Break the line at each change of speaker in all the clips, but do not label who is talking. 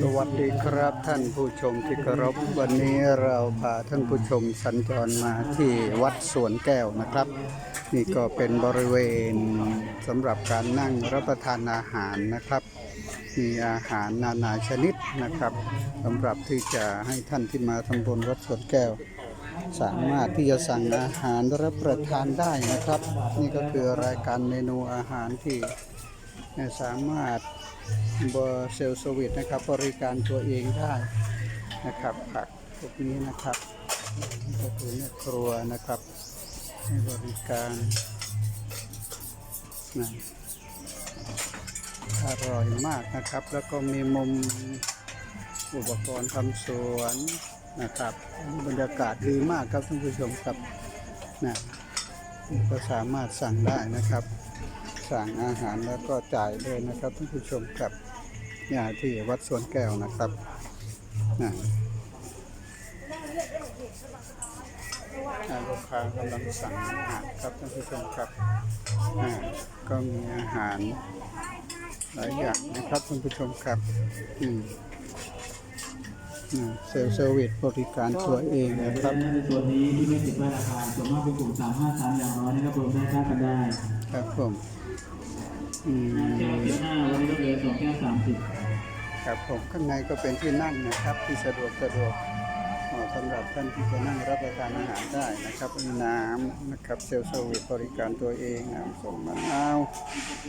สวัสดีครับท่านผู้ชมที่เคารพวันนี้เราพาท่านผู้ชมสัญจรมาที่วัดสวนแก้วนะครับ นี่ก็เป็นบริเวณสำหรับการนั่งรับประทานอาหารนะครับ มีอาหารนานาชนิดนะครับสำหรับที่จะให้ท่านที่มาทำบุญวัดสวนแก้ว สามารถที่จะสั่งอาหารรับประทานได้นะครับ นี่ก็คือรายการเมนูอาหารที่สามารถ เบอร์เซลสวิตนะครับ บริการตัวเองได้นะครับผักพวกนี้นะครับก็คือแม่ครัวนะครับให้บริการนะอร่อยมากนะครับ แล้วก็มีมุมอุปกรณ์ทำสวนนะครับบรรยากาศดีมากครับท่านผู้ชมครับนะก็สามารถสั่งได้นะครับ สั่งอาหารแล้วก็จ่ายด้วยนะครับท่านผู้ชมครับเนี่ยที่วัดสวนแก้วนะครับนะอ่าลูกค้ากำลังสั่งอาหารครับท่านผู้ชมครับอ่าก็มีอาหารหลายอย่างนะครับท่านผู้ชมครับอืมอืมเซลล์เซอร์วิสบริการตัวเองนะครับ
ในส่วนนี้ที่ไม่ติดป้ายราคาส่วนมากเป็นกลุ่ม353อย่างน้อยนะครับรวมได้ค่ากันได้
ครับผม อื
แก้ว
ม
สิบห้าวันนี้ลดเหลือสองแก้วสามสิบ
ครับผมข้างในก็เป็นที่นั่งนะครับ ที่สะดวกสะดวกเหมาะสำหรับท่านที่จะนั่งรับประทานอาหารได้นะครับมีน้ำนะครับเซลล์เซอร์วิสบริการตัวเองน้ำส้มมะนาว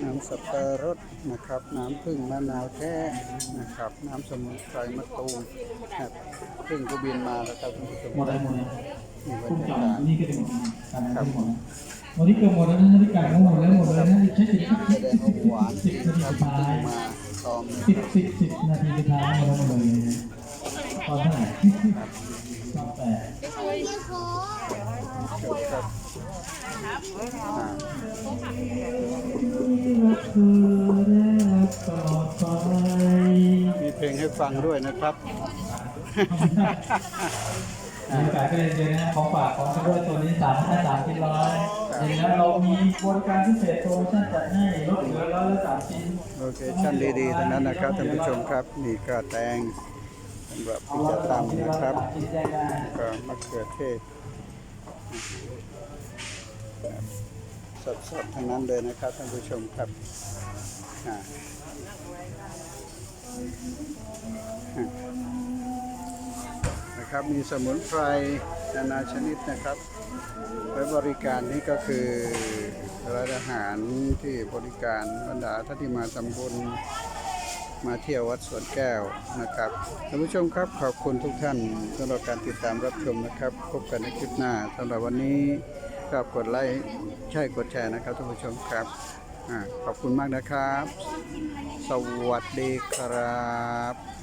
น้ำสับปะรดนะครับ น้ำผึ้งมะนาวแท้นะครับ น้ำสมุนไพรมะตูมครับพึ่งก็บินมาแล้วครับคุณผู้ชม
หมดแล้วหมดแล้ว
นี่บร
คุ้ม
ร
จ
ยา
อด
กาศ
นี่ก็จะหมดการนั้นหมดแล้ วันนี้เกือบหมดแล้วนะนาฬิกาก็หมดแล้วหมดแล้วนะใช้สิบ
สดงว่าหวาน
สิบ
จริง
นาทีสุดท้ายสิบสิบสิบนาทีสุดท้ายหมดแล้วหมดเลยตอนเท่าไหร่ตอนแปดและรักตลอด
มีเพลงให้ฟังด้วยนะครับ
บรรยากาศก็เลยเยอะนะของฝากของชำร่วยตัวนี้สามห้าสามชิ้นร้อยอย่างนั้นเรามีบริการพิเศษโปรโมชั่นจัดให้ลดเหลือร้อยละสามชิ้น
โลเคชั่นดีๆทั้งนั้นนะครับท่านผู้ชมครับนี่ก็แตงสำหรับที่จะตำนะครับ
ชิ้นแจ้งได้
ก็มะเขือเทศสดๆทั้งนั้นเลยนะครับท่านผู้ชมครับอ่าอ่า นะครับ มีสมุนไพรนานาชนิดนะครับไว้บริการนี่ก็คือร้านอาหารที่บริการบรรดาท่านที่มาทำบุญมาเที่ยววัดสวนแก้วนะครับท่านผู้ชมครับขอบคุณทุกท่านสำหรับการติดตามรับชมนะครับ พบกันในคลิปหน้าสำหรับวันนี้ก็กดไลค์ใช่กดแชร์นะครับท่านผู้ชมครับอขอบคุณมากนะครับ สวัสดีครับ